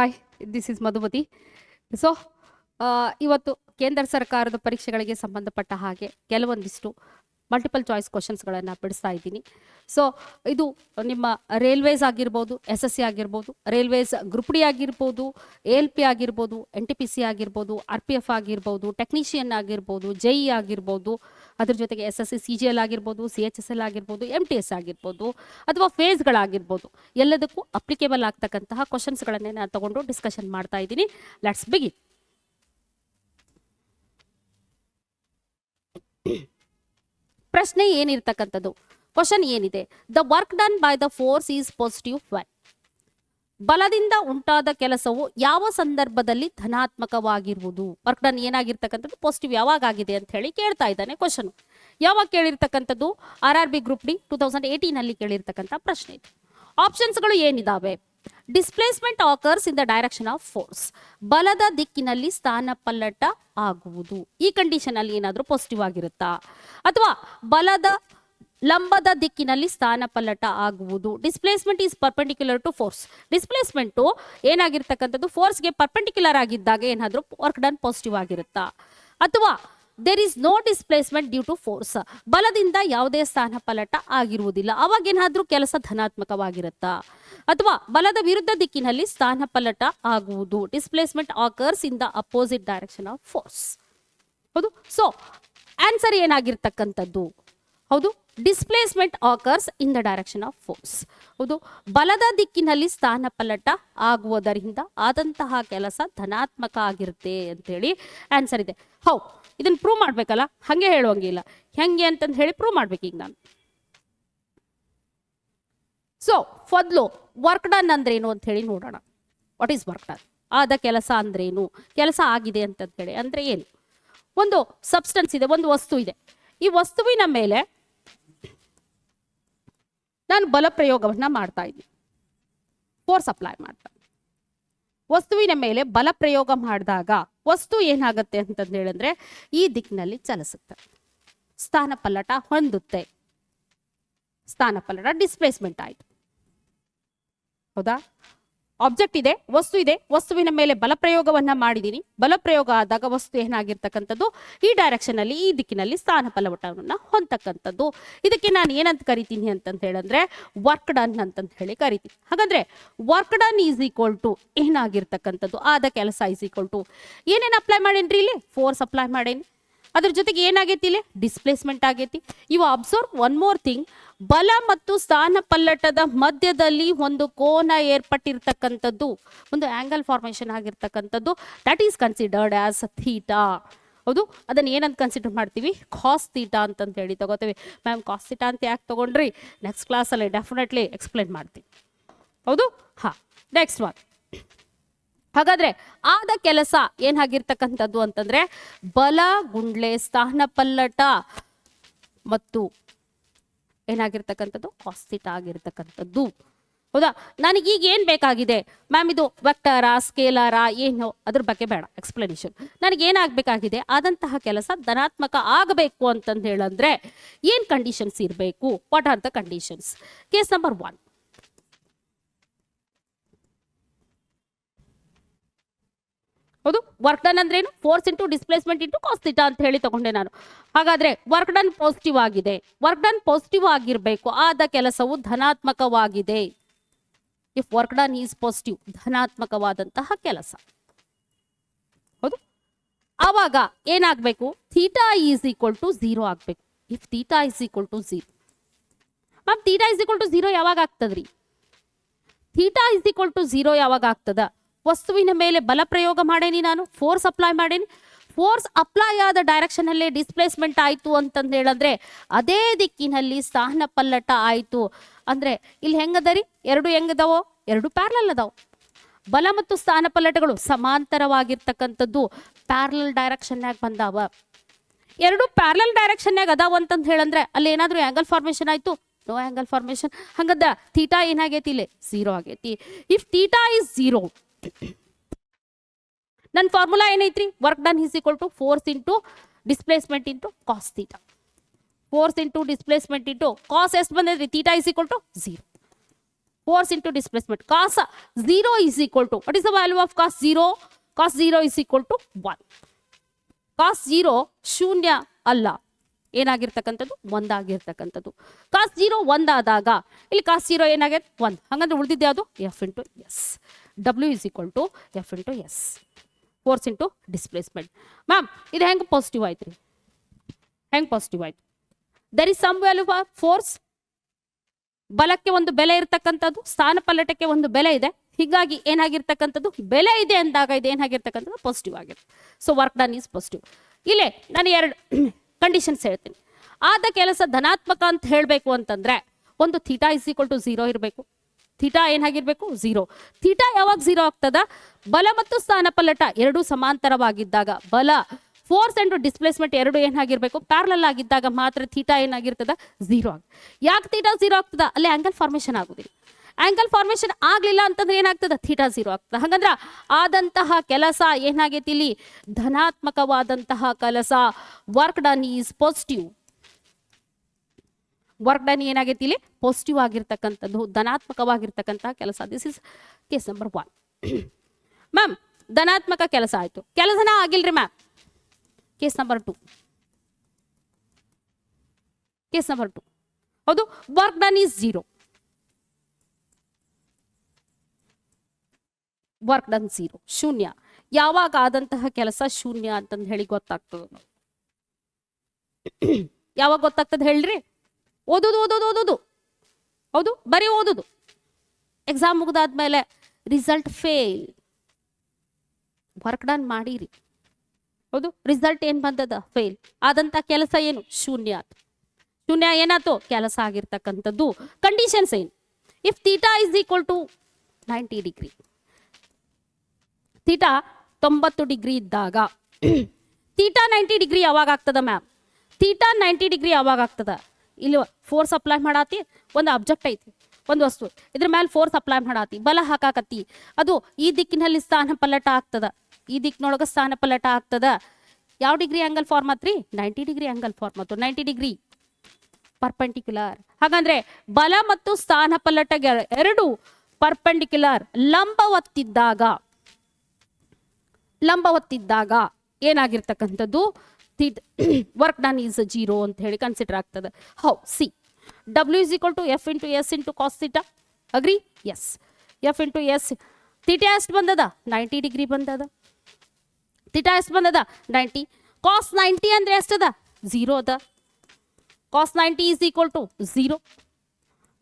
Hi this is Madhumati so ಇವತ್ತು ಕೇಂದ್ರ ಸರ್ಕಾರದ ಪರೀಕ್ಷೆಗಳಿಗೆ ಸಂಬಂಧಪಟ್ಟ ಹಾಗೆ ಕೆಲವೊಂದಿಷ್ಟು ಮಲ್ಟಿಪಲ್ ಚಾಯ್ಸ್ ಕ್ವಶನ್ಸ್ಗಳನ್ನು ಬಿಡಿಸ್ತಾ ಇದ್ದೀನಿ. ಸೊ ಇದು ನಿಮ್ಮ ರೈಲ್ವೇಸ್ ಆಗಿರ್ಬೋದು ಎಸ್ ಎಸ್ ಸಿ ಆಗಿರ್ಬೋದು ರೈಲ್ವೇಸ್ ಗ್ರೂಪ್ ಡಿ ಆಗಿರ್ಬೋದು ಎ ಎಲ್ ಪಿ ಆಗಿರ್ಬೋದು ಎನ್ ಟಿ ಪಿ ಸಿ ಆಗಿರ್ಬೋದು ಆರ್ ಪಿ ಎಫ್ ಆಗಿರ್ಬೋದು ಟೆಕ್ನಿಷಿಯನ್ ಆಗಿರ್ಬೋದು ಜೈ ಆಗಿರ್ಬೋದು, ಅದ್ರ ಜೊತೆಗೆ S S C C G L ಆಗಿರ್ಬೋದು ಸಿ ಎಚ್ ಎಸ್ ಎಲ್ ಆಗಿರ್ಬೋದು ಎಂ ಟಿ ಎಸ್ ಆಗಿರ್ಬೋದು, ಅಥವಾ ಫೇಸ್ಗಳಾಗಿರ್ಬೋದು ಎಲ್ಲದಕ್ಕೂ ಅಪ್ಲಿಕೇಬಲ್ ಆಗ್ತಕ್ಕಂತಹ ಕ್ವಶನ್ಸ್ಗಳನ್ನೇ ನಾನು ತಗೊಂಡು ಡಿಸ್ಕಷನ್ ಮಾಡ್ತಾ ಇದ್ದೀನಿ. ಲೆಟ್ಸ್ ಬಿಗಿ ಪ್ರಶ್ನೆ ಏನಿರ್ತಕ್ಕಂಥದ್ದು? ಕ್ವಶನ್ ಏನಿದೆ? The work done by the force is positive five ಬಲದಿಂದ ಉಂಟಾದ ಕೆಲಸವು ಯಾವ ಸಂದರ್ಭದಲ್ಲಿ ಧನಾತ್ಮಕವಾಗಿರುವುದು? ವರ್ಕ್ ಡನ್ ಏನಾಗಿರ್ತಕ್ಕಂಥದ್ದು? ಪಾಸಿಟಿವ್ ಯಾವಾಗ ಆಗಿದೆ ಅಂತ ಹೇಳಿ ಕೇಳ್ತಾ ಇದ್ದಾನೆ ಕ್ವಶನ್ ಯಾವಾಗ ಕೇಳಿರ್ತಕ್ಕಂಥದ್ದು? R R B group D two thousand ಏಯ್ಟೀನಲ್ಲಿ ಕೇಳಿರ್ತಕ್ಕಂಥ ಪ್ರಶ್ನೆ ಇದು. ಆಪ್ಷನ್ಸ್ಗಳು ಏನಿದಾವೆ? Displacement occurs in the direction of force ಬಲದ ದಿಕ್ಕಿನಲ್ಲಿ ಸ್ಥಾನ ಪಲ್ಲಟ ಆಗುವುದು. ಈ ಕಂಡೀಷನ್ ಅಲ್ಲಿ ಏನಾದರೂ ಪಾಸಿಟಿವ್ ಆಗಿರುತ್ತಾ? ಅಥವಾ ಬಲದ ಲಂಬದ ದಿಕ್ಕಿನಲ್ಲಿ ಸ್ಥಾನ ಪಲ್ಲಟ ಆಗುವುದು. Displacement is perpendicular to force displacement ಏನಾಗಿರ್ತಕ್ಕಂಥದ್ದು? ಫೋರ್ಸ್ಗೆ ಪರ್ಪೆಂಡಿಕ್ಯುಲರ್ ಆಗಿದ್ದಾಗ ಏನಾದರೂ ವರ್ಕ್ ಡನ್ ಪಾಸಿಟಿವ್ ಆಗಿರುತ್ತಾ? ಅಥವಾ there is no displacement due to force ಬಲದಿಂದ ಯಾವುದೇ ಸ್ಥಾನ ಪಲಟ ಆಗಿರುವುದಿಲ್ಲ. ಅವಾಗ ಏನಾದರೂ ಕೆಲಸ ಧನಾತ್ಮಕವಾಗಿರುತ್ತಾ. ಅಥವಾ ಬಲದ ವಿರುದ್ಧ ದಿಕ್ಕಿನಲ್ಲಿ ಸ್ಥಾನ ಪಲಟ ಆಗುವುದು. Displacement occurs in the opposite direction of force ಹೌದು? ಸೊ ಆನ್ಸರ್ ಏನಾಗಿರ್ತಕ್ಕಂಥದ್ದು? ಹೌದು? Displacement occurs in the direction of force ಹೌದು, ಬಲದ ದಿಕ್ಕಿನಲ್ಲಿ ಸ್ಥಾನ ಪಲ್ಲಟ ಆಗುವುದರಿಂದ ಆದಂತಹ ಕೆಲಸ ಧನಾತ್ಮಕ ಆಗಿರುತ್ತೆ ಅಂತೇಳಿ ಆನ್ಸರ್ ಇದೆ. ಹೌ ಇದನ್ನು ಪ್ರೂವ್ ಮಾಡ್ಬೇಕಲ್ಲ? ಹಂಗೆ ಹೇಳುವಂಗಿಲ್ಲ. ಹೆಂಗೆ ಅಂತಂದು ಹೇಳಿ ಪ್ರೂವ್ ಮಾಡ್ಬೇಕು ಈಗ ನಾನು. ಸೊ ಫದ್ಲು ವರ್ಕ್ ಡನ್ ಅಂದ್ರೇನು ಅಂತ ಹೇಳಿ ನೋಡೋಣ. ವಾಟ್ ಈಸ್ ವರ್ಕ್ ಡನ್ ಆದ ಕೆಲಸ ಅಂದ್ರೇನು? ಕೆಲಸ ಆಗಿದೆ ಅಂತ ಹೇಳಿ. ಅಂದ್ರೆ ಏನು? ಒಂದು ಸಬ್ಸ್ಟೆನ್ಸ್ ಇದೆ, ಒಂದು ವಸ್ತು ಇದೆ. ಈ ವಸ್ತುವಿನ ಮೇಲೆ ನಾನು ಬಲ ಪ್ರಯೋಗವನ್ನು ಮಾಡ್ತಾ ಇದ್ದೀನಿ. ಫೋರ್ಸ್ ಅಪ್ಲೈ ಮಾಡ್ತಾ ವಸ್ತುವಿನ ಮೇಲೆ ಬಲ ಪ್ರಯೋಗ ಮಾಡಿದಾಗ ವಸ್ತು ಏನಾಗುತ್ತೆ ಅಂತಂದು ಹೇಳಿದ್ರೆ ಈ ದಿಕ್ಕಿನಲ್ಲಿ ಚಲಿಸುತ್ತೆ. ಸ್ಥಾನ ಪಲ್ಲಟ ಹೊಂದುತ್ತೆ. ಸ್ಥಾನ ಪಲ್ಲಟ ಡಿಸ್ಪ್ಲೇಸ್ಮೆಂಟ್ ಆಯಿತು. ಹೌದಾ? ಆಬ್ಜೆಕ್ಟ್ ಇದೆ, ವಸ್ತು ಇದೆ, ವಸ್ತುವಿನ ಮೇಲೆ ಬಲಪ್ರಯೋಗವನ್ನ ಮಾಡಿದ್ದೀನಿ ಬಲಪ್ರಯೋಗ ಆದಾಗ ವಸ್ತು ಏನಾಗಿರ್ತಕ್ಕಂಥದ್ದು? ಈ ಡೈರೆಕ್ಷನ್ ಅಲ್ಲಿ, ಈ ದಿಕ್ಕಿನಲ್ಲಿ ಸ್ಥಾನ ಫಲವಟವನ್ನು ಹೊಂದಕ್ಕಂಥದ್ದು ಇದಕ್ಕೆ ನಾನು ಏನಂತ ಕರಿತೀನಿ ಅಂತಂತ ಹೇಳಿದ್ರೆ ವರ್ಕ್ ಡನ್ ಅಂತಂತ ಹೇಳಿ ಕರಿತೀನಿ. ಹಾಗಂದ್ರೆ work done is equal to ಏನಾಗಿರ್ತಕ್ಕಂಥದ್ದು? ಆದ ಕೆಲಸ ಈಸ್ ಈಕ್ವಲ್ ಟು ಏನೇನು ಅಪ್ಲೈ ಮಾಡೇನ್ರಿ ಇಲ್ಲಿ? ಫೋರ್ಸ್ ಅಪ್ಲೈ ಮಾಡೇನಿ. ಅದ್ರ ಜೊತೆಗೆ ಏನಾಗೈತಿ ಇಲ್ಲಿ? ಡಿಸ್ಪ್ಲೇಸ್ಮೆಂಟ್ ಆಗೈತಿ. ಇವು ಅಬ್ಸರ್ವ್ ಒನ್ ಮೋರ್ ಥಿಂಗ್ ಬಲ ಮತ್ತು ಸ್ಥಾನ ಪಲ್ಲಟದ ಮಧ್ಯದಲ್ಲಿ ಒಂದು ಕೋನ ಏರ್ಪಟ್ಟಿರ್ತಕ್ಕಂಥದ್ದು. ಒಂದು ಆಂಗಲ್ ಫಾರ್ಮೇಷನ್ ಆಗಿರ್ತಕ್ಕಂಥದ್ದು. That is considered as theta ಹೌದು? ಅದನ್ನ ಏನಂತ ಕನ್ಸಿಡರ್ ಮಾಡ್ತೀವಿ? ಕಾಸ್ ಥೀಟಾ ಅಂತಂತ ಹೇಳಿ ತಗೋತೀವಿ. ಮ್ಯಾಮ್ ಕಾಸ್ ಥೀಟಾ ಅಂತ ಯಾಕೆ ತಗೊಂಡ್ರಿ? ನೆಕ್ಸ್ಟ್ ಕ್ಲಾಸಲ್ಲಿ ಡೆಫಿನೆಟ್ಲಿ ಎಕ್ಸ್ಪ್ಲೇನ್ ಮಾಡ್ತೀವಿ ಹೌದು? ಹಾ. ನೆಕ್ಸ್ಟ್ ಒನ್ ಹಾಗಾದ್ರೆ ಆದ ಕೆಲಸ ಏನಾಗಿರ್ತಕ್ಕಂಥದ್ದು ಅಂತಂದ್ರೆ ಬಲ, ಗುಂಡ್ಲೆ, ಸ್ಥಾನ, ಪಲ್ಲಟ ಮತ್ತು ಏನಾಗಿರ್ತಕ್ಕಂಥದ್ದು? ಕಾಸ್ತಿಟ ಆಗಿರ್ತಕ್ಕಂಥದ್ದು. ಹೌದಾ? ನನಗೆ ಈಗ ಏನು ಬೇಕಾಗಿದೆ? ಮ್ಯಾಮ್, ಇದು ವೆಕ್ಟರ, ಸ್ಕೇಲಾರಾ, ಏನು? ಅದ್ರ ಬಗ್ಗೆ ಬೇಡ ಎಕ್ಸ್ಪ್ಲನೇಷನ್ ನನಗೆ ಏನಾಗಬೇಕಾಗಿದೆ? ಆದಂತಹ ಕೆಲಸ ಧನಾತ್ಮಕ ಆಗಬೇಕು ಅಂತಂದು ಹೇಳಂದ್ರೆ ಏನು ಕಂಡೀಷನ್ಸ್ ಇರಬೇಕು? What are the conditions case number one ಹೌದು ವರ್ಕ್ ಡನ್ ಅಂದ್ರೇನು force into displacement into cos theta ಅಂತ ಹೇಳಿ ತಗೊಂಡೆ ನಾನು. ಹಾಗಾದ್ರೆ ವರ್ಕ್ ಡನ್ ಪಾಸಿಟಿವ್ ಆಗಿದೆ. ವರ್ಕ್ ಡನ್ ಪಾಸಿಟಿವ್ ಆಗಿರಬೇಕು. ಆದ ಕೆಲಸವು ಧನಾತ್ಮಕವಾಗಿದೆ. If work done is positive ಧನಾತ್ಮಕವಾದಂತಹ ಕೆಲಸ. ಹೌದು? ಆವಾಗ ಏನಾಗಬೇಕು? Theta is equal to zero ಆಗಬೇಕು. If theta is equal to zero ma'am theta is equal to zero ಯಾವಾಗ ಆಗ್ತದ್ರಿ? Theta is equal to zero ಯಾವಾಗ ಆಗ್ತದ? ವಸ್ತುವಿನ ಮೇಲೆ ಬಲ ಪ್ರಯೋಗ ಮಾಡೇನಿ ನಾನು ಫೋರ್ಸ್ ಅಪ್ಲೈ ಮಾಡೇನಿ. ಫೋರ್ಸ್ ಅಪ್ಲೈ ಆದ ಡೈರೆಕ್ಷನ್ ಅಲ್ಲೇ ಡಿಸ್ಪ್ಲೇಸ್ಮೆಂಟ್ ಆಯಿತು ಅಂತಂದು ಹೇಳಿದ್ರೆ ಅದೇ ದಿಕ್ಕಿನಲ್ಲಿ ಸ್ಥಾನ ಪಲ್ಲಟ ಆಯಿತು. ಅಂದ್ರೆ ಇಲ್ಲಿ ಹೆಂಗದರಿ ಎರಡು ಹೆಂಗದವೋ? ಎರಡು ಪ್ಯಾರಲಲ್ ಅದಾವ. ಬಲ ಮತ್ತು ಸ್ಥಾನ ಪಲ್ಲಟಗಳು ಸಮಾಂತರವಾಗಿರ್ತಕ್ಕಂಥದ್ದು ಪ್ಯಾರ್ಲಲ್ ಡೈರೆಕ್ಷನ್ಯಾಗ ಬಂದಾವ. ಎರಡು ಪ್ಯಾರಲಲ್ ಡೈರೆಕ್ಷನ್ಯಾಗ ಅದಾವ ಅಂತಂದು ಹೇಳಂದ್ರೆ ಅಲ್ಲಿ ಏನಾದರೂ ಆಂಗಲ್ ಫಾರ್ಮೇಷನ್ ಆಯಿತು? ನೋ ಆಂಗಲ್ ಫಾರ್ಮೇಷನ್ ಹಂಗದ ಥೀಟಾ ಏನಾಗೈತಿ ಇಲ್ಲಿ? ಝೀರೋ ಆಗೈತಿ. ಇಫ್ ಥೀಟಾ ಇಸ್ ಝೀರೋ ನನ್ನ formula ಏನೈತ್ರಿ? Work done is equal to force into displacement into cos theta force into displacement into cos ಎಷ್ಟು ಬಂದೈತ್ರಿ? Theta is equal to zero force into displacement cos zero is equal to what is the value of cos zero cos zero is equal to one cos zero ಶೂನ್ಯ ಅಲ್ಲ. ಏನಾಗಿರ್ತಕ್ಕಂಥದ್ದು? ಒಂದಾಗಿರ್ತಕ್ಕಂಥದ್ದು. ಕಾಸ್ zero ಒಂದಾದಾಗ, ಇಲ್ಲಿ ಕಾಸ್ zero ಏನಾಗೈತೆ? ಒಂದು. ಹಂಗಂದ್ರೆ ಉಳಿದಿದ್ದೆ ಯಾವುದು? F into S W is equal to F into S force into displacement ma'am ಇದು ಹೆಂಗೆ positive ಆಯ್ತು ರೀ? ಹೆಂಗೆ ಪಾಸಿಟಿವ್ ಆಯ್ತು? There is some value for force ಬಲಕ್ಕೆ ಒಂದು ಬೆಲೆ ಇರತಕ್ಕಂಥದ್ದು, ಸ್ಥಾನ ಪಲ್ಲಟಕ್ಕೆ ಒಂದು ಬೆಲೆ ಇದೆ. ಹೀಗಾಗಿ ಏನಾಗಿರ್ತಕ್ಕಂಥದ್ದು? ಬೆಲೆ ಇದೆ ಅಂದಾಗ ಇದು ಏನಾಗಿರ್ತಕ್ಕಂಥದ್ದು? ಪಾಸಿಟಿವ್ ಆಗಿದೆ so work done is positive ಇಲ್ಲೇ ನಾನು ಎರಡು ಕಂಡೀಷನ್ಸ್ ಹೇಳ್ತೀನಿ. ಆದ ಕೆಲಸ ಧನಾತ್ಮಕ ಅಂತ ಹೇಳಬೇಕು ಅಂತಂದರೆ, ಒಂದು theta is equal to zero ಇರಬೇಕು. ಥೀಟಾ ಏನಾಗಿರಬೇಕು ಝೀರೋ. ಥೀಟಾ ಯಾವಾಗ ಝೀರೋ ಆಗ್ತದ? ಬಲ ಮತ್ತು ಸ್ಥಾನ ಪಲ್ಲಟ ಎರಡೂ ಸಮಾಂತರವಾಗಿದ್ದಾಗ. ಬಲ ಫೋರ್ಸ್ ಅಂಡ್ ಡಿಸ್ಪ್ಲೇಸ್ಮೆಂಟ್ ಎರಡು ಏನಾಗಿರ್ಬೇಕು ಪ್ಯಾರಲಲ್ ಆಗಿದ್ದಾಗ ಮಾತ್ರ ಥೀಟಾ ಏನಾಗಿರ್ತದ ಝೀರೋ ಆಗ ಯಾಕೆ ಥೀಟಾ ಝೀರೋ ಆಗ್ತದ? ಅಲ್ಲಿ ಆಂಗಲ್ ಫಾರ್ಮೇಷನ್ ಆಗುದಿಲ್ಲ. ಆಂಗಲ್ ಫಾರ್ಮೇಷನ್ ಆಗ್ಲಿಲ್ಲ ಅಂತಂದ್ರೆ ಏನಾಗ್ತದ ಥೀಟಾ ಝೀರೋ ಆಗ್ತದ. ಹಾಗಂದ್ರ ಆದಂತಹ ಕೆಲಸ ಏನಾಗೈತಿ ಇಲ್ಲಿ? ಧನಾತ್ಮಕವಾದಂತಹ ಕೆಲಸ. Work done is positive work done ಏನಾಗೈತಿ ಇಲ್ಲಿ ಪಾಸಿಟಿವ್ ಆಗಿರ್ತಕ್ಕಂಥದ್ದು ಧನಾತ್ಮಕವಾಗಿರ್ತಕ್ಕಂತಹ ಕೆಲಸ. This is case number one ma'am ಧನಾತ್ಮಕ ಕೆಲಸ ಆಯ್ತು. ಕೆಲಸನ ಆಗಿಲ್ರಿ ma'am case number two case number two ಹೌದು work done is zero work done zero ಶೂನ್ಯ. ಯಾವಾಗ ಆದಂತಹ ಕೆಲಸ ಶೂನ್ಯ ಅಂತಂದು ಹೇಳಿ ಗೊತ್ತಾಗ್ತದ. ಯಾವಾಗ ಗೊತ್ತಾಗ್ತದೆ ಹೇಳ್ರಿ? ಓದೋದು ಓದೋದು ಓದೋದು. ಹೌದು? ಬರೀ ಓದೋದು. ಎಕ್ಸಾಮ್ ಮುಗಿದಾದ್ಮೇಲೆ ರಿಸಲ್ಟ್ ಫೇಲ್ ವರ್ಕ್ ಡನ್ ಮಾಡಿರಿ. ಹೌದು? ರಿಸಲ್ಟ್ ಏನು ಬಂದದ? ಫೇಲ್ ಆದಂಥ ಕೆಲಸ ಏನು? ಶೂನ್ಯ ಆತು. ಶೂನ್ಯ ಏನಾಯ್ತು ಕೆಲಸ ಆಗಿರ್ತಕ್ಕಂಥದ್ದು. ಕಂಡೀಷನ್ಸ್ ಏನು? If theta is equal to ninety degree theta ತೊಂಬತ್ತು ಡಿಗ್ರಿ ಇದ್ದಾಗ ತೀಟಾ ನೈಂಟಿ ಡಿಗ್ರಿ ಯಾವಾಗ ಆಗ್ತದ ಮ್ಯಾಮ್ ತೀಟಾ ನೈಂಟಿ ಡಿಗ್ರಿ ಯಾವಾಗ ಆಗ್ತದ? ಇಲ್ಲಿ ಫೋರ್ಸ್ ಅಪ್ಲೈ ಮಾಡಾತಿ, ಒಂದು ಅಬ್ಜೆಕ್ಟ್ ಐತಿ, ಒಂದು ವಸ್ತು. ಇದ್ರ ಮೇಲೆ ಫೋರ್ಸ್ ಅಪ್ಲೈ ಮಾಡಾತಿ. ಬಲ ಹಾಕಾಕತ್ತಿ. ಅದು ಈ ದಿಕ್ಕಿನಲ್ಲಿ ಸ್ಥಾನ ಪಲ್ಲಟ ಆಗ್ತದ. ಈ ದಿಕ್ಕಿನೊಳಗೆ ಸ್ಥಾನ ಪಲ್ಲಟ ಆಗ್ತದ. ಯಾವ ಡಿಗ್ರಿ ಆಂಗಲ್ ಫಾರ್ಮ್ ಆತ್ರಿ ನೈಂಟಿ ಡಿಗ್ರಿ ಆಂಗಲ್ ಫಾರ್ಮ್ ಆತು ನೈಂಟಿ ಡಿಗ್ರಿ ಪರ್ಪೆಂಡಿಕ್ಯುಲರ್ ಹಾಗಂದ್ರೆ ಬಲ ಮತ್ತು ಸ್ಥಾನ ಪಲ್ಲಟ ಎರಡು ಪರ್ಪೆಂಡಿಕ್ಯುಲರ್ ಲಂಬವತ್ತಿದ್ದಾಗ ಲಂಬವತ್ತಿದ್ದಾಗ ಏನಾಗಿರ್ತಕ್ಕಂಥದ್ದು? ವರ್ಕ್ ಡನ್ ಈಸ್ ಜೀರೋ ಅಂತ ಹೇಳಿ ಕನ್ಸಿಡರ್ ಆಗ್ತದೆ. How C W is equal to F into S into cos theta agri S F into S theta ಎಷ್ಟು ಬಂದದ? ನೈಂಟಿ ಡಿಗ್ರಿ ಬಂದದ. ಥೀಟಾ ಎಷ್ಟು ಬಂದದ? ನೈಂಟಿ ಕಾಸ್ ನೈಂಟಿ ಅಂದ್ರೆ ಎಷ್ಟದ? ಝೀರೋ ಅದ. Cos ninety is equal to zero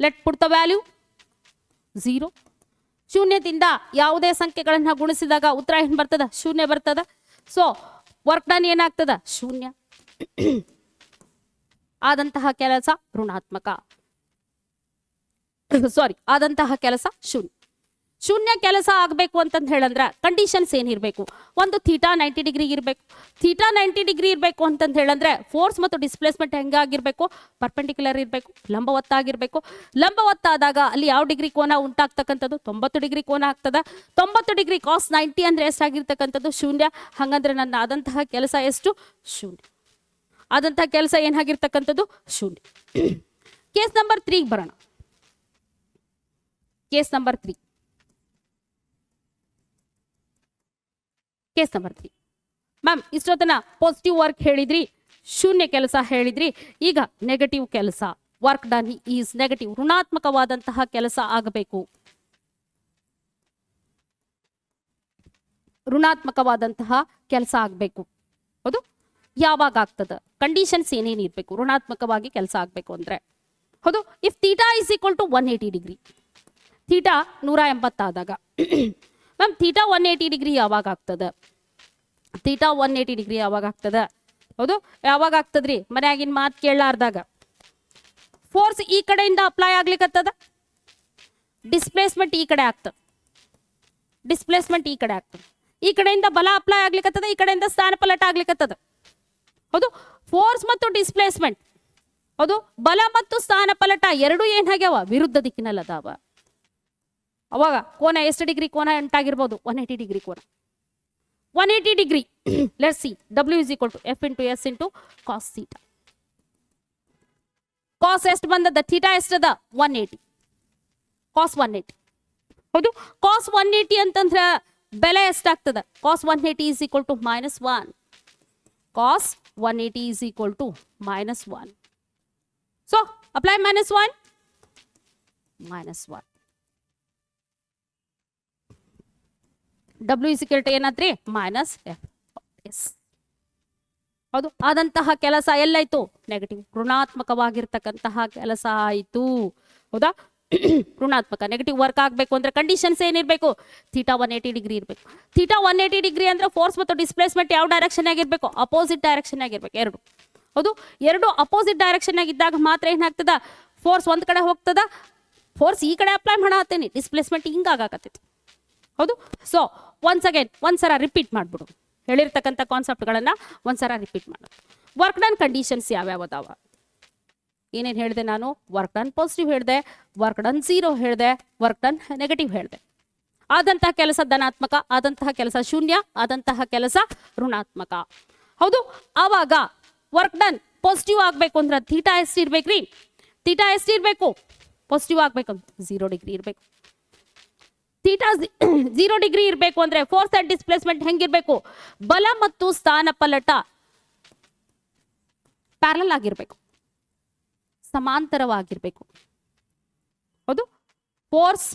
let put the value zero ಶೂನ್ಯದಿಂದ ಯಾವುದೇ ಸಂಖ್ಯೆಗಳನ್ನು ಗುಣಿಸಿದಾಗ ಉತ್ತರ ಏನು ಬರ್ತದ? ಶೂನ್ಯ ಬರ್ತದ. ಸೊ ವರ್ಕ್ ಡನ್ ಏನಾಗ್ತದ? ಶೂನ್ಯ. ಆದಂತಹ ಕೆಲಸ ಋಣಾತ್ಮಕ. ಸಾರಿ ಆದಂತಹ ಕೆಲಸ ಶೂನ್ಯ. ಶೂನ್ಯ ಕೆಲಸ ಆಗಬೇಕು ಅಂತಂದು ಹೇಳಂದ್ರೆ ಕಂಡೀಷನ್ಸ್ ಏನಿರಬೇಕು ಒಂದು ಥೀಟಾ ನೈಂಟಿ ಡಿಗ್ರಿ ಇರಬೇಕು. ಥೀಟಾ ನೈಂಟಿ ಡಿಗ್ರಿ ಇರಬೇಕು ಅಂತಂದು ಹೇಳಂದ್ರೆ ಫೋರ್ಸ್ ಮತ್ತು ಡಿಸ್ಪ್ಲೇಸ್ಮೆಂಟ್ ಹೆಂಗಾಗಿರ್ಬೇಕು? ಪರ್ಪೆಂಡಿಕ್ಯುಲರ್ ಇರಬೇಕು ಲಂಬವತ್ತಾಗಿರ್ಬೇಕು ಲಂಬವತ್ತಾದಾಗ ಅಲ್ಲಿ ಯಾವ ಡಿಗ್ರಿ ಕೋನ ಉಂಟಾಗ್ತಕ್ಕಂಥದ್ದು? ತೊಂಬತ್ತು ಡಿಗ್ರಿ ಕೋನ ಆಗ್ತದ. ತೊಂಬತ್ತು ಡಿಗ್ರಿ ಕಾಸ್ ನೈಂಟಿ ಅಂದ್ರೆ ಎಷ್ಟಾಗಿರ್ತಕ್ಕಂಥದ್ದು? ಶೂನ್ಯ. ಹಾಗಂದ್ರೆ ನನ್ನ ಆದಂತಹ ಕೆಲಸ ಎಷ್ಟು? ಶೂನ್ಯ. ಆದಂತಹ ಕೆಲಸ ಏನಾಗಿರ್ತಕ್ಕಂಥದ್ದು ಶೂನ್ಯ. ಕೇಸ್ ನಂಬರ್ ತ್ರೀಗೆ ಬರೋಣ. ಕೇಸ್ ನಂಬರ್ ತ್ರೀ ಕೇಸ್ ಸಮರ್ಥಿ ಮ್ಯಾಮ್ ಇಷ್ಟೊತ್ತನ ಪಾಸಿಟಿವ್ ವರ್ಕ್ ಹೇಳಿದ್ರಿ, ಶೂನ್ಯ ಕೆಲಸ ಹೇಳಿದ್ರಿ, ಈಗ ನೆಗೆಟಿವ್ ಕೆಲಸ. ವರ್ಕ್ ಡನ್ ಈಸ್ ನೆಗೆಟಿವ್ ಋಣಾತ್ಮಕವಾದಂತಹ ಕೆಲಸ ಆಗಬೇಕು. ಋಣಾತ್ಮಕವಾದಂತಹ ಕೆಲಸ ಆಗಬೇಕು. ಹೌದು? ಯಾವಾಗ ಆಗ್ತದ? ಕಂಡೀಷನ್ಸ್ ಏನೇನು ಇರಬೇಕು? ಋಣಾತ್ಮಕವಾಗಿ ಕೆಲಸ ಆಗಬೇಕು ಅಂದ್ರೆ. ಹೌದು? If theta is equal to one eighty degree theta ನೂರ ಎಂಬತ್ತಾದಾಗ. Ma'am theta one eighty degree ಯಾವಾಗ ಆಗ್ತದೆ? ಥೀಟಾ ಒನ್ ಏಯ್ಟಿ ಡಿಗ್ರಿ ಯಾವಾಗ ಆಗ್ತದ? ಹೌದು? ಯಾವಾಗ ಆಗ್ತದ್ರಿ? ಮನ್ಯಾಗಿನ ಮಾತು ಕೇಳಲಾರ್ದಾಗ. ಫೋರ್ಸ್ ಈ ಕಡೆಯಿಂದ ಅಪ್ಲೈ ಆಗ್ಲಿಕ್ಕತ್ತದ ಡಿಸ್ಪ್ಲೇಸ್ಮೆಂಟ್ ಈ ಕಡೆ ಆಗ್ತದೆ. ಡಿಸ್ಪ್ಲೇಸ್ಮೆಂಟ್ ಈ ಕಡೆ ಆಗ್ತದೆ. ಈ ಕಡೆಯಿಂದ ಬಲ ಅಪ್ಲೈ ಆಗ್ಲಿಕ್ಕತ್ತದ ಈ ಕಡೆಯಿಂದ ಸ್ಥಾನ ಪಲಟ ಆಗ್ಲಿಕ್ಕತ್ತದ ಹೌದು? ಫೋರ್ಸ್ ಮತ್ತು ಡಿಸ್ಪ್ಲೇಸ್ಮೆಂಟ್ ಹೌದು? ಬಲ ಮತ್ತು ಸ್ಥಾನ ಪಲಟ ಏನ್ ಏನಾಗ್ಯಾವ ವಿರುದ್ಧ ದಿಕ್ಕಿನಲ್ಲಿ ಅದಾವ ಅವಾಗ ಕೋನ ಎಷ್ಟು ಡಿಗ್ರಿ ಕೋನ ಎಂಟಾಗಿರ್ಬೋದು ಒನ್ ಏಯ್ಟಿ ಡಿಗ್ರಿ ಕೋನ. One eighty degree. Let C W is equal to F into S into cos theta cos ಎಷ್ಟು ಬಂದದ? Theta ಎಷ್ಟದ? One eighty cos one eighty ಹೌದು? ಕಾಸ್ ಒನ್ ಏಯ್ಟಿ ಅಂತಂದ್ರೆ ಬೆಲೆ ಎಷ್ಟಾಗ್ತದೆ? Cos one eighty is equal to minus one cos one eighty is equal to minus one so apply minus one minus one W is equal ಏನಾದ್ರಿ? Minus F S ಹೌದು. ಆದಂತಹ ಕೆಲಸ ಎಲ್ಲಾಯ್ತು? Negative ಋಣಾತ್ಮಕವಾಗಿರ್ತಕ್ಕಂತಹ ಕೆಲಸ ಆಯಿತು. ಹೌದಾ? ಋಣಾತ್ಮಕ. ನೆಗೆಟಿವ್ ವರ್ಕ್ ಆಗಬೇಕು ಅಂದ್ರೆ conditions ಏನಿರಬೇಕು? ಥೀಟಾ ಒನ್ ಏಯ್ಟಿ ಡಿಗ್ರಿ ಇರಬೇಕು. ಥೀಟಾ ಒನ್ ಏಯ್ಟಿ ಡಿಗ್ರಿ ಅಂದ್ರೆ ಫೋರ್ಸ್ ಮತ್ತು ಡಿಸ್ಪ್ಲೇಸ್ಮೆಂಟ್ ಯಾವ ಡೈರೆಕ್ಷನ್ ಆಗಿರ್ಬೇಕು? ಅಪೋಸಿಟ್ ಡೈರೆಕ್ಷನ್ ಆಗಿರ್ಬೇಕು. ಎರಡು. ಹೌದು? ಎರಡು ಅಪೋಸಿಟ್ ಡೈರೆಕ್ಷನ್ ಆಗಿದ್ದಾಗ ಮಾತ್ರ ಏನಾಗ್ತದ? ಫೋರ್ಸ್ ಒಂದ್ ಕಡೆ ಹೋಗ್ತದ. ಫೋರ್ಸ್ ಈ ಕಡೆ ಅಪ್ಲೈ ಮಾಡತ್ತೇನಿ ಡಿಸ್ಪ್ಲೇಸ್ಮೆಂಟ್ ಹಿಂಗಾಗತ್ತೈತಿ ಹೌದು? ಸೊ ಒನ್ಸ್ ಅಗೇನ್ ಒಂದ್ಸಲ ರಿಪೀಟ್ ಮಾಡ್ಬಿಡು. ಹೇಳಿರ್ತಕ್ಕಂಥ ಕಾನ್ಸೆಪ್ಟ್ಗಳನ್ನು ಒಂದ್ಸಲ ರಿಪೀಟ್ ಮಾಡೋದು ವರ್ಕ್ ಡನ್ ಕಂಡೀಷನ್ಸ್ ಯಾವ್ಯಾವ ಅದಾವ? ಏನೇನು ಹೇಳಿದೆ ನಾನು? ವರ್ಕ್ ಡನ್ ಪಾಸಿಟಿವ್ ಹೇಳಿದೆ ವರ್ಕ್ ಡನ್ ಝೀರೋ ಹೇಳಿದೆ ವರ್ಕ್ ಡನ್ ನೆಗೆಟಿವ್ ಹೇಳಿದೆ. ಆದಂತಹ ಕೆಲಸ ಧನಾತ್ಮಕ, ಆದಂತಹ ಕೆಲಸ ಶೂನ್ಯ, ಆದಂತಹ ಕೆಲಸ ಋಣಾತ್ಮಕ. ಹೌದು, ಆವಾಗ ವರ್ಕ್ ಡನ್ ಪಾಸಿಟಿವ್ ಆಗಬೇಕು ಅಂದ್ರೆ ಥೀಟಾ ಎಷ್ಟು ಇರ್ಬೇಕ್ರಿ. ಥೀಟಾ ಎಷ್ಟು ಇರಬೇಕು ಪಾಸಿಟಿವ್ ಆಗಬೇಕು ಅಂತ ಝೀರೋ ಡಿಗ್ರಿ ಇರಬೇಕು. ಥೀಟಾ ಝೀರೋ ಡಿಗ್ರಿ ಇರಬೇಕು ಅಂದ್ರೆ ಫೋರ್ಸ್ ಅಂಡ್ ಡಿಸ್ಪ್ಲೇಸ್ಮೆಂಟ್ ಹೆಂಗಿರಬೇಕು? ಬಲ ಮತ್ತು ಸ್ಥಾನ ಪಲಟ ಪ್ಯಾರಲ್ ಆಗಿರ್ಬೇಕು. ಸಮಾಂತರವಾಗಿರ್ಬೇಕು. ಹೌದು? ಫೋರ್ಸ್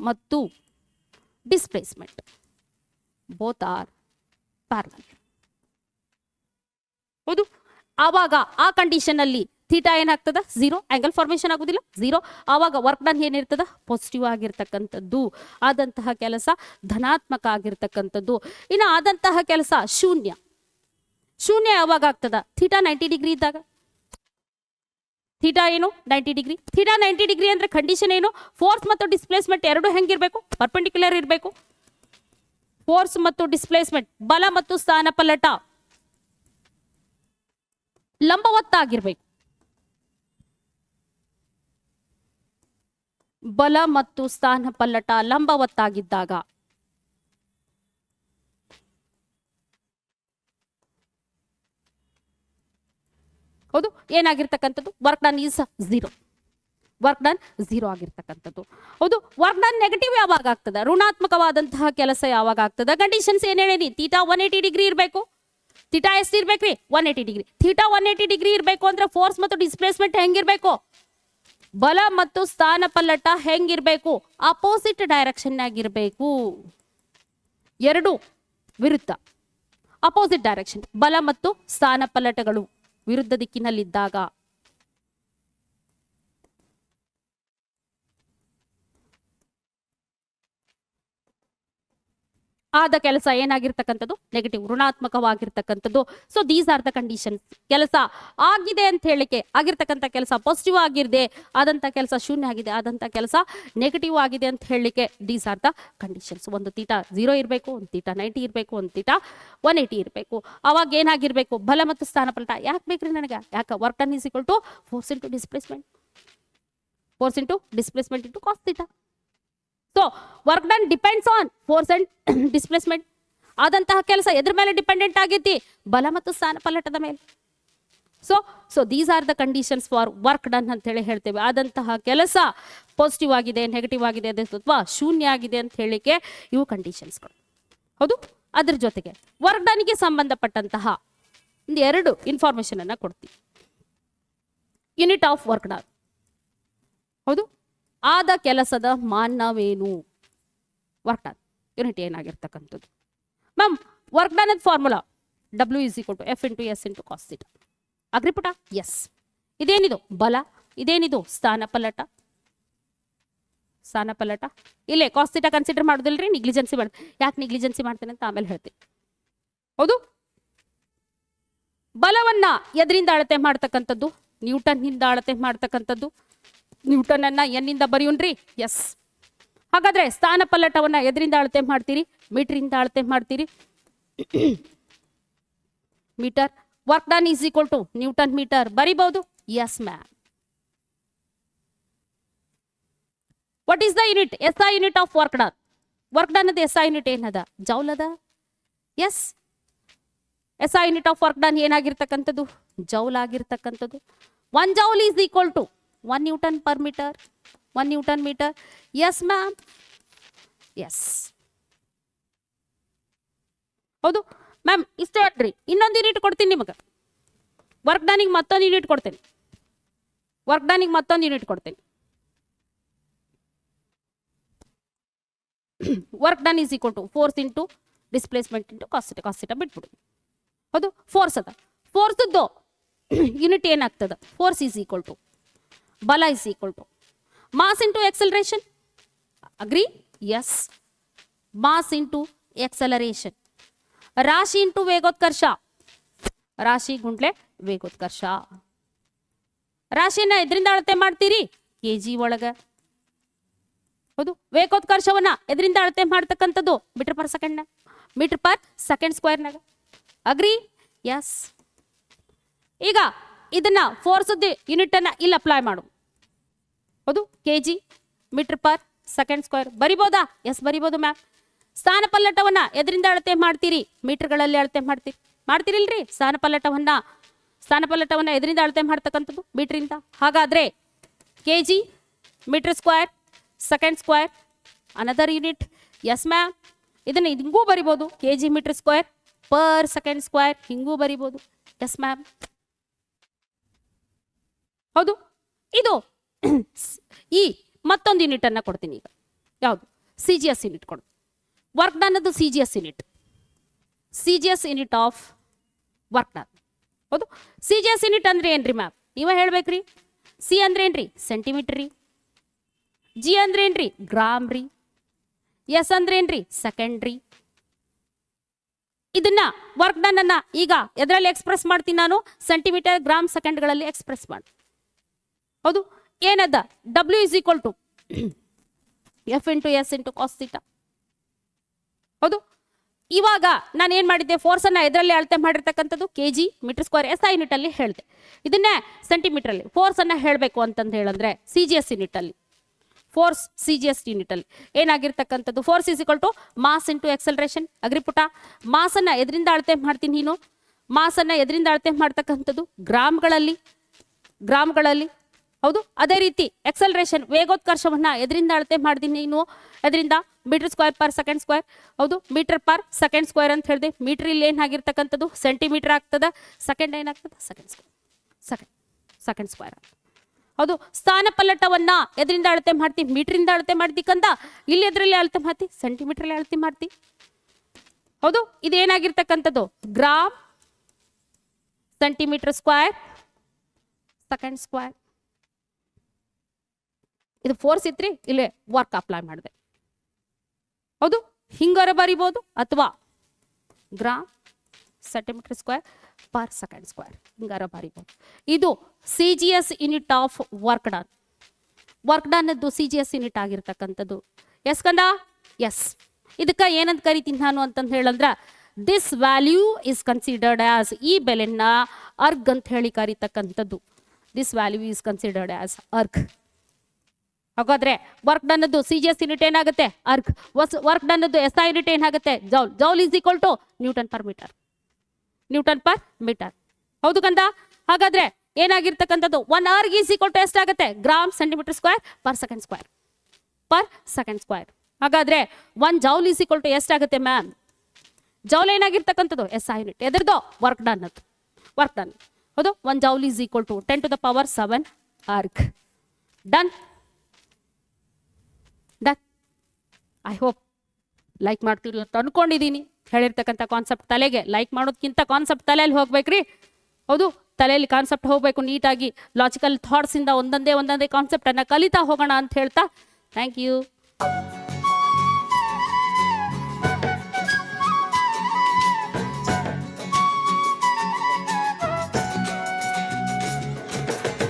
ಮತ್ತು ಡಿಸ್ಪ್ಲೇಸ್ಮೆಂಟ್ ಬೋತ್ ಆರ್ ಪ್ಯಾರಲ್ ಹೌದು? ಆವಾಗ ಆ ಕಂಡೀಷನ್ ಅಲ್ಲಿ ಥೀಟಾ ಏನಾಗ್ತದ ಝೀರೋ ಆಂಗಲ್ ಫಾರ್ಮೇಶನ್ ಆಗುದಿಲ್ಲ. ಝೀರೋ ಆವಾಗ ವರ್ಕ್ ಡನ್ ಏನಿರ್ತದ ಪಾಸಿಟಿವ್ ಆಗಿರ್ತಕ್ಕಂಥದ್ದು. ಆದಂತಹ ಕೆಲಸ ಧನಾತ್ಮಕ ಆಗಿರ್ತಕ್ಕಂಥದ್ದು. ಇನ್ನು ಆದಂತಹ ಕೆಲಸ ಶೂನ್ಯ. ಶೂನ್ಯ ಯಾವಾಗ ಆಗ್ತದ? ಥೀಟಾ ನೈಂಟಿ ಡಿಗ್ರಿ ಇದ್ದಾಗ. ಥೀಟಾ ಏನು? Ninety degree. Theta ninety degree ಅಂದ್ರೆ ಕಂಡೀಷನ್ ಏನು? ಫೋರ್ಸ್ ಮತ್ತು ಡಿಸ್ಪ್ಲೇಸ್ಮೆಂಟ್ ಎರಡು ಹೆಂಗಿರ್ಬೇಕು? ಪರ್ಪೆಂಡಿಕ್ಯುಲರ್ ಇರಬೇಕು. ಫೋರ್ಸ್ ಮತ್ತು ಡಿಸ್ಪ್ಲೇಸ್ಮೆಂಟ್ ಬಲ ಮತ್ತು ಸ್ಥಾನ ಪಲ್ಲಟ ಲಂಬವತ್ತಾಗಿರ್ಬೇಕು. ಬಲ ಮತ್ತು ಸ್ಥಾನ ಪಲ್ಲಟ ಲಂಬವತ್ತಾಗಿದ್ದಾಗ. ಹೌದು, ಏನಾಗಿರ್ತಕ್ಕಂಥದ್ದು? Work done is zero work done zero ಆಗಿರ್ತಕ್ಕಂಥದ್ದು. ಹೌದು ವರ್ಕ್ ಡನ್ ನೆಗೆಟಿವ್ ಯಾವಾಗ ಆಗ್ತದೆ? ಋಣಾತ್ಮಕವಾದಂತಹ ಕೆಲಸ ಯಾವಾಗ ಆಗ್ತದೆ? ಕಂಡೀಷನ್ಸ್ ಏನ್ ಹೇಳೀನಿ? ತೀಟಾ ಒನ್ ಏಯ್ಟಿ ಡಿಗ್ರಿ ಇರಬೇಕು. ತೀಟಾ ಎಷ್ಟು ಇರ್ಬೇಕ್ರಿ one eighty degree theta one eighty degree ಇರಬೇಕು ಅಂದ್ರೆ ಫೋರ್ಸ್ ಮತ್ತು ಡಿಸ್ಪ್ಲೇಸ್ಮೆಂಟ್ ಹೆಂಗಿರ್ಬೇಕು? ಬಲ ಮತ್ತು ಸ್ಥಾನ ಪಲ್ಲಟ ಹೆಂಗಿರ್ಬೇಕು? ಅಪೋಸಿಟ್ ಡೈರೆಕ್ಷನ್ ಆಗಿರ್ಬೇಕು. ಎರಡು ವಿರುದ್ಧ. ಅಪೋಸಿಟ್ ಡೈರೆಕ್ಷನ್ ಬಲ ಮತ್ತು ಸ್ಥಾನ ಪಲ್ಲಟಗಳು ವಿರುದ್ಧ ದಿಕ್ಕಿನಲ್ಲಿದ್ದಾಗ. ಆದ ಕೆಲಸ ಏನಾಗಿರ್ತಕ್ಕಂಥದ್ದು? Negative ಋಣಾತ್ಮಕವಾಗಿರ್ತಕ್ಕಂಥದ್ದು. So these are the condition ಕೆಲಸ ಆಗಿದೆ ಅಂತ ಹೇಳಿಕೆ, ಆಗಿರ್ತಕ್ಕಂಥ ಕೆಲಸ ಪಾಸಿಟಿವ್ ಆಗಿರದೆ, ಆದಂಥ ಕೆಲಸ ಶೂನ್ಯ ಆಗಿದೆ, ಆದಂಥ ಕೆಲಸ ನೆಗೆಟಿವ್ ಆಗಿದೆ ಅಂತ ಹೇಳಲಿಕ್ಕೆ ದೀಸ್ ಆರ್ ದ ಕಂಡೀಷನ್ಸ್ ಒಂದು ತೀಟ ಝೀರೋ ಇರಬೇಕು, ಒಂದು ತೀಟ ನೈಂಟಿ ಇರಬೇಕು, ಒಂದು ತೀಟ ಒನ್ ಏಯ್ಟಿ ಇರಬೇಕು. ಅವಾಗ ಏನಾಗಿರಬೇಕು? ಬಲ ಮತ್ತು ಸ್ಥಾನ ಪಲಟ ಯಾಕೆ ಬೇಕ್ರಿ ನನಗೆ? ಯಾಕೆ? Work done is equal to force into displacement force into displacement into cos theta so work done depends on force and displacement ಆದಂತಹ ಕೆಲಸ ಎದ್ರ ಮೇಲೆ ಡಿಪೆಂಡೆಂಟ್ ಆಗೈತಿ, ಬಲ ಮತ್ತು ಸ್ಥಾನ ಪಲ್ಲಟದ ಮೇಲೆ. So so these are the conditions for work done ಅಂತ ಹೇಳಿ ಹೇಳ್ತೇವೆ. ಆದಂತಹ ಕೆಲಸ ಪಾಸಿಟಿವ್ ಆಗಿದೆ ನೆಗೆಟಿವ್ ಆಗಿದೆ ಅಥವಾ ಶೂನ್ಯ ಆಗಿದೆ ಅಂತ ಹೇಳಿಕೆ ಇವು ಕಂಡೀಷನ್ಸ್ಗಳು ಹೌದು? ಅದ್ರ ಜೊತೆಗೆ ವರ್ಕ್ ಡನ್ಗೆ ಸಂಬಂಧಪಟ್ಟಂತಹ ಒಂದು ಎರಡು ಇನ್ಫಾರ್ಮೇಶನ್ ಅನ್ನ ಕೊಡ್ತೀವಿ. ಯೂನಿಟ್ ಆಫ್ ವರ್ಕ್ ಡನ್ ಹೌದು? ಆದ ಕೆಲಸದ ಮಾನವೇನು? Work done. Unit ಏನಾಗಿರ್ತಕ್ಕಂಥದ್ದು? Ma'am, work done formula. W is equal to F into S into cos theta ಅಗ್ರಿಪುಟ S ಇದೇನಿದು? ಬಲ. ಇದೇನಿದು? ಸ್ಥಾನ ಪಲ್ಲಟ ಸ್ಥಾನ ಪಲ್ಲಟ ಇಲ್ಲೇ ಕಾಸ್ಟಿಟ ಕನ್ಸಿಡರ್ ಮಾಡೋದಿಲ್ರಿ? ನಿಗ್ಲಿಜೆನ್ಸಿ ಮಾಡ್ ಯಾಕೆ ನಿಗ್ಲಿಜೆನ್ಸಿ ಮಾಡ್ತೇನೆ ಅಂತ ಆಮೇಲೆ ಹೇಳ್ತೀನಿ ಹೌದು? ಬಲವನ್ನ ಎದರಿಂದ ಅಳತೆ ಮಾಡ್ತಕ್ಕಂಥದ್ದು? ನ್ಯೂಟನ್ನಿಂದ ಅಳತೆ ಮಾಡ್ತಕ್ಕಂಥದ್ದು? ನ್ಯೂಟನ್ ಅನ್ನ ಎನ್ನಿಂದ ಬರೆಯುನ್ರಿ ಎಸ್ ಹಾಗಾದ್ರೆ ಸ್ಥಾನ ಪಲ್ಲಟವನ್ನ ಎದರಿಂದ ಅಳತೆ ಮಾಡ್ತೀರಿ? ಮೀಟರಿಂದ ಅಳತೆ ಮಾಡ್ತೀರಿ? Metre. Work done is equal to newton metre ಬರಿಬಹುದು? Yes ma'am what is the unit S I unit of work done work done ಅದ ಎಸ್ ಐ ಯೂನಿಟ್ ಏನದ? ಜೌಲ್ ಅದ S S I unit of work done ಏನಾಗಿರ್ತಕ್ಕಂಥದ್ದು? Joule ಆಗಿರ್ತಕ್ಕಂಥದ್ದು. One joule is equal to one newton per metre one newton metre yes ma'am yes ಹೌದು. Ma'am ಇಷ್ಟೇ ಹೇಳ್ರಿ. ಇನ್ನೊಂದು unit ಕೊಡ್ತೀನಿ ನಿಮಗೆ. ವರ್ಕ್ ಡಾನಿಗೆ ಮತ್ತೊಂದು ಯೂನಿಟ್ ಕೊಡ್ತೇನೆ. ವರ್ಕ್ ಡಾನಿಗೆ ಮತ್ತೊಂದು ಯೂನಿಟ್ ಕೊಡ್ತೇನೆ. Work done is equal to force into displacement into cos cos ಬಿಟ್ಬಿಡು. ಹೌದು? ಫೋರ್ಸ್ ಅದ. ಫೋರ್ಸ್ದು ಯೂನಿಟ್ ಏನಾಗ್ತದೆ? ಫೋರ್ಸ್ ಈಸ್ ಈಕ್ವಲ್ ಟು ಬಲ is equal to mass into acceleration agri S mass into acceleration ರಾಶಿ ಇಂಟು ವೇಗೋತ್ಕರ್ಷ. ರಾಶಿ ಗುಂಡ್ಲೆ ವೇಗೋತ್ಕರ್ಷ. ರಾಶಿನ ಎದ್ರಿಂದ ಅಳತೆ ಮಾಡ್ತೀರಿ? ಕೆ ಜಿ ಒಳಗ. ಹೌದು, ವೇಗೋತ್ಕರ್ಷವನ್ನ ಎದ್ರಿಂದ ಅಳತೆ ಮಾಡ್ತಕ್ಕಂಥದ್ದು metre per second metre per second ಸ್ಕ್ವೇರ್ನಾಗ agree yes ಈಗ ಇದನ್ನ ಫೋರ್ಸ್ ಯೂನಿಟ್ ಅನ್ನ ಇಲ್ಲಿ ಅಪ್ಲೈ ಮಾಡು. ಹೌದು K G metre per second square. ಬರಿಬೋದಾ? Yes, ಬರಿಬೋದು ಮ್ಯಾಮ್. ಸ್ಥಾನ ಪಲ್ಲಟವನ್ನ ಎದರಿಂದ ಅಳತೆ ಮಾಡ್ತೀರಿ? ಮೀಟರ್ಗಳಲ್ಲಿ ಅಳತೆ ಮಾಡ್ತೀರಿ. ಮಾಡ್ತೀರಿಲ್ರಿ? ಸ್ಥಾನ ಪಲ್ಲಟವನ್ನ. ಸ್ಥಾನ ಪಲ್ಲಟವನ್ನ ಎದರಿಂದ ಅಳತೆ ಮಾಡ್ತಕ್ಕಂಥದ್ದು ಮೀಟ್ರಿಂದ. ಹಾಗಾದ್ರೆ K G metre square, second square another unit yes ma'am ಇದನ್ನ ಹಿಂಗೂ ಬರಿಬೋದು. K G metre square, per second square, ಹಿಂಗೂ ಬರಿಬೋದು. ಎಸ್ ಮ್ಯಾಮ್ ಹೌದು, ಇದು ಈ ಮತ್ತೊಂದು ಯೂನಿಟ್ ಅನ್ನ ಕೊಡ್ತೀನಿ ಈಗ. ಯಾವುದು? ಸಿ ಜಿ ಎಸ್ ಯೂನಿಟ್ ಕೊಡು. ವರ್ಕ್ ಡನ್ ಅದು C G S unit C G S unit of work done ಹೌದು? ಸಿ ಜಿ ಎಸ್ ಯೂನಿಟ್ ಅಂದ್ರೆ ಏನ್ರಿ ಮ್ಯಾಮ್ ನೀವೇ ಹೇಳ್ಬೇಕ್ರಿ. ಸಿ ಅಂದ್ರೆ ಏನ್ರಿ? ಸೆಂಟಿಮೀಟರ್ ರೀ. ಜಿ ಅಂದ್ರೆ ಏನ್ರಿ? ಗ್ರಾಮ್ ರೀ. ಎಸ್ ಅಂದ್ರೆ ಸೆಕೆಂಡ್ ರೀ. ಇದನ್ನ ವರ್ಕ್ ಡನ್ ಅನ್ನ ಈಗ ಎದರಲ್ಲಿ ಎಕ್ಸ್ಪ್ರೆಸ್ ಮಾಡ್ತೀನಿ ನಾನು? ಸೆಂಟಿಮೀಟರ್ ಗ್ರಾಮ್ ಸೆಕೆಂಡ್ಗಳಲ್ಲಿ ಎಕ್ಸ್ಪ್ರೆಸ್ ಮಾಡಿ. ಹೌದು? ಏನದ? W is equal to F into S into cos theta ಹೌದು? ಇವಾಗ ನಾನು ಏನು ಮಾಡಿದ್ದೆ? ಫೋರ್ಸನ್ನು ಇದರಲ್ಲಿ ಅಳತೆ ಮಾಡಿರ್ತಕ್ಕಂಥದ್ದು K G metre square S I ಯೂನಿಟಲ್ಲಿ ಹೇಳಿದೆ. ಇದನ್ನೇ ಸೆಂಟಿಮೀಟ್ರಲ್ಲಿ ಫೋರ್ಸನ್ನು ಹೇಳಬೇಕು ಅಂತಂದು ಹೇಳಂದ್ರೆ ಸಿ ಜಿ ಎಸ್ ಯೂನಿಟಲ್ಲಿ ಫೋರ್ಸ್ ಸಿ ಜಿ ಎಸ್ ಯೂನಿಟಲ್ಲಿ ಏನಾಗಿರ್ತಕ್ಕಂಥದ್ದು? Force is equal to mass into acceleration ಅಗ್ರಿಪುಟ. ಮಾಸನ್ನು ಎದರಿಂದ ಅಳತೆ ಮಾಡ್ತೀನಿ ನೀನು. ಮಾಸನ್ನು ಎದರಿಂದ ಅಳತೆ ಮಾಡ್ತಕ್ಕಂಥದ್ದು ಗ್ರಾಮ್ಗಳಲ್ಲಿ. ಗ್ರಾಮ್ಗಳಲ್ಲಿ. ಹೌದು, ಅದೇ ರೀತಿ ಎಕ್ಸಲ್ರೇಷನ್ ವೇಗೋತ್ಕರ್ಷವನ್ನು ಎದರಿಂದ ಅಳತೆ ಮಾಡ್ತೀನಿ ನೀನು. ಅದರಿಂದ metre square per second square ಹೌದು ಮೀಟರ್ ಪರ್ ಸೆಕೆಂಡ್ ಸ್ಕ್ವೇರ್ ಅಂತ ಹೇಳಿದೆ. ಮೀಟರ್ ಇಲ್ಲಿ ಏನಾಗಿರ್ತಕ್ಕಂಥದ್ದು ಸೆಂಟಿಮೀಟರ್ ಆಗ್ತದೆ ಸೆಕೆಂಡ್ ಏನಾಗ್ತದೆ second square second second square ಹೌದು, ಸ್ಥಾನ ಪಲ್ಲಟವನ್ನು ಎದರಿಂದ ಅಳತೆ ಮಾಡ್ತಿ ಮೀಟ್ರಿಂದ ಅಳತೆ ಮಾಡ್ತಿಕ್ಕಂತ ಇಲ್ಲಿ ಎದರಲ್ಲಿ ಅಳತೆ ಮಾಡ್ತಿ ಸೆಂಟಿಮೀಟ್ರಲ್ಲಿ ಅಳತೆ ಮಾಡ್ತಿ. ಹೌದು ಇದೇನಾಗಿರ್ತಕ್ಕಂಥದ್ದು gram centimetre square second square ಇದು ಫೋರ್ಸ್ ಇತ್ರಿ ಇಲ್ಲೇ ವರ್ಕ್ ಅಪ್ಲೈ ಮಾಡಿದೆ. ಹೌದು? ಹಿಂಗಾರ ಬರಿಬೋದು ಅಥವಾ gram centimetre square per second square ಹಿಂಗಾರ ಬರಿಬೋದು. ಇದು C G S unit of work done work ಡನ್ನದ್ದು C G S unit ಆಗಿರ್ತಕ್ಕಂಥದ್ದು. ಎಸ್ ಕಂದ ಎಸ್ ಇದಕ್ಕೆ ಏನಂತ ಕರಿತೀನಿ ನಾನು ಅಂತಂದು ಹೇಳಂದ್ರೆ this value is considered as ಈ ಬೆಲೆನ ಅರ್ಗ್ ಅಂತ ಹೇಳಿ ಕರಿತಕ್ಕಂಥದ್ದು. This value is considered as erg ಹಾಗಾದ್ರೆ work done C G S unit ಏನಾಗುತ್ತೆ? Erg work done S I unit ಏನಾಗುತ್ತೆ? Joule. Joule is equal to newton per metre newton per metre ಹೌದು ಕಂದ ಹಾಗಾದ್ರೆ ಏನಾಗಿರ್ತಕ್ಕಂಥದ್ದು? One erg is equal to ಎಷ್ಟಾಗುತ್ತೆ gram centimetre square per second square per second square ಹಾಗಾದ್ರೆ one joule is equal to ಎಷ್ಟಾಗುತ್ತೆ ma'am joule ಏನಾಗಿರ್ತಕ್ಕಂಥದ್ದು? S I unit ಎದ್ರದ್ದು? Work done ಅದು work done ಹೌದು? One joule is equal to ten to the power seven done done I hope like ಮಾಡ್ತೀರಿ ಅಂತ ಅನ್ಕೊಂಡಿದ್ದೀನಿ ಹೇಳಿರ್ತಕ್ಕಂಥ ಕಾನ್ಸೆಪ್ಟ್ ತಲೆಗೆ. ಲೈಕ್ ಮಾಡೋದಕ್ಕಿಂತ ಕಾನ್ಸೆಪ್ಟ್ ತಲೆಯಲ್ಲಿ ಹೋಗ್ಬೇಕ್ರಿ. ಹೌದು, ತಲೆಯಲ್ಲಿ ಕಾನ್ಸೆಪ್ಟ್ ಹೋಗಬೇಕು ನೀಟಾಗಿ. ಲಾಜಿಕಲ್ ಥಾಟ್ಸಿಂದ ಒಂದೊಂದೇ ಒಂದೊಂದೇ ಕಾನ್ಸೆಪ್ಟನ್ನು ಕಲಿತಾ ಹೋಗೋಣ ಅಂತ ಹೇಳ್ತಾ. Thank you